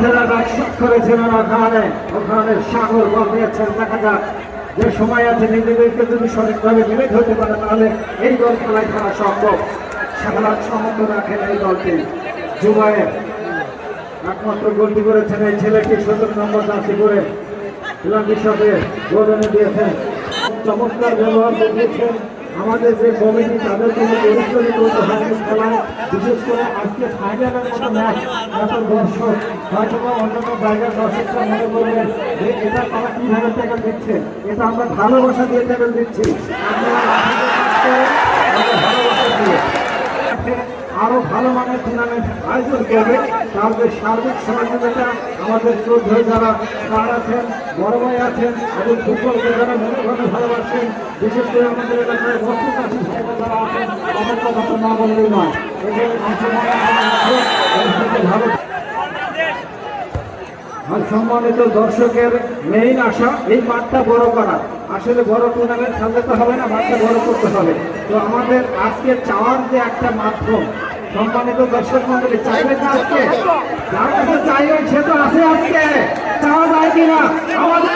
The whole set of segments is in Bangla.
সেনারা ওখানে ওখানে সাগর বল দিয়েছেন দেখা যাক। যে সময় আছে, নিজেদেরকে যদি সঠিকভাবে মেলে ধরতে পারে, তাহলে এই দল খেলায় খেলা সম্ভব। খেলার সমর্থন রাখেন এই দলটি জুবাইয়ের একমাত্র গোলটি করেছেন এই ছেলেটি, সতেরো নম্বর জার্সি করে হিসাবে গোল এনে দিয়েছেন। চমৎকার ব্যবহার দেখিয়েছেন। আমাদের যে কমিটি, তাদের জন্য পরিচয় করতে হয় এই খেলায়। বিশেষ করে আজকে ফাইনালের মতো ম্যাচ এত দর্শক হয়তো বা অন্যান্য জায়গার দর্শকরা মনে করবেন যে এটা তারা কীভাবে ট্যাকেল দিচ্ছে। এটা আমরা ভালোবাসা দিয়ে ট্যাকেল দিচ্ছি। আমরা ভালোবাসা দিয়ে। আরও ভালো মানের টুর্নামেন্ট আয়োজন করবে। তাদের সার্বিক সহযোগিতা আমাদের শ্রদ্ধা যারা স্যার আছেন, বড় ভাই আছেন এবং ফুটবলকে যারা মনোভাবে ভালোবাসেন বিশেষ করে আমাদের এলাকায় বস্তু চাষি যারা আছেন, তাদের কথা না বললেই নয়। ভালো সম্মানিত দর্শকের মেইন আশা, এই মাঠটা বড় করা। আসলে বড় টুর্নামেন্ট সাজাতে হবে না, মাঠটা বড় করতে হবে। তো আমাদের আজকে চাওয়ার যে একটা মাধ্যম, সম্মানিত দর্শক মন্ডলী চাইবেন না আজকে? যার কাছে চাইবেন, সে তো আছে আজকে। চাওয়া যায় কিনা? আমাদের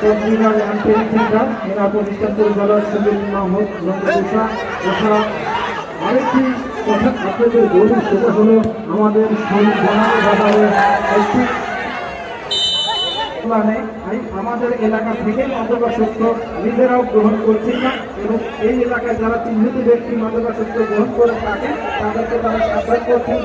চন্দ্রিকার এমপি সেন্টার এরা প্রতিষ্ঠান পরিচালক সুবীর মাহমুদ আরেকটি আপনাদের সেটা হলো আমাদের আমাদের এলাকা থেকে মাদকাসক্ত নিজেরাও গ্রহণ করছি না, এবং এই এলাকায় যারা চিহ্নিত ব্যক্তি মাদকাসক্ত গ্রহণ করে থাকে তাদেরকে তারা সাবধান করছেন।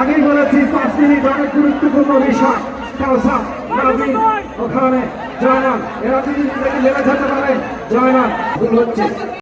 আগেই বলেছি, পাঁচ মিনিট অনেক গুরুত্বপূর্ণ বিষয়। কাউসা নাবিন ওখানে জয়নাল। এরা যদি নিজেকে যেতে পারে। জয়নাল ভুল হচ্ছে।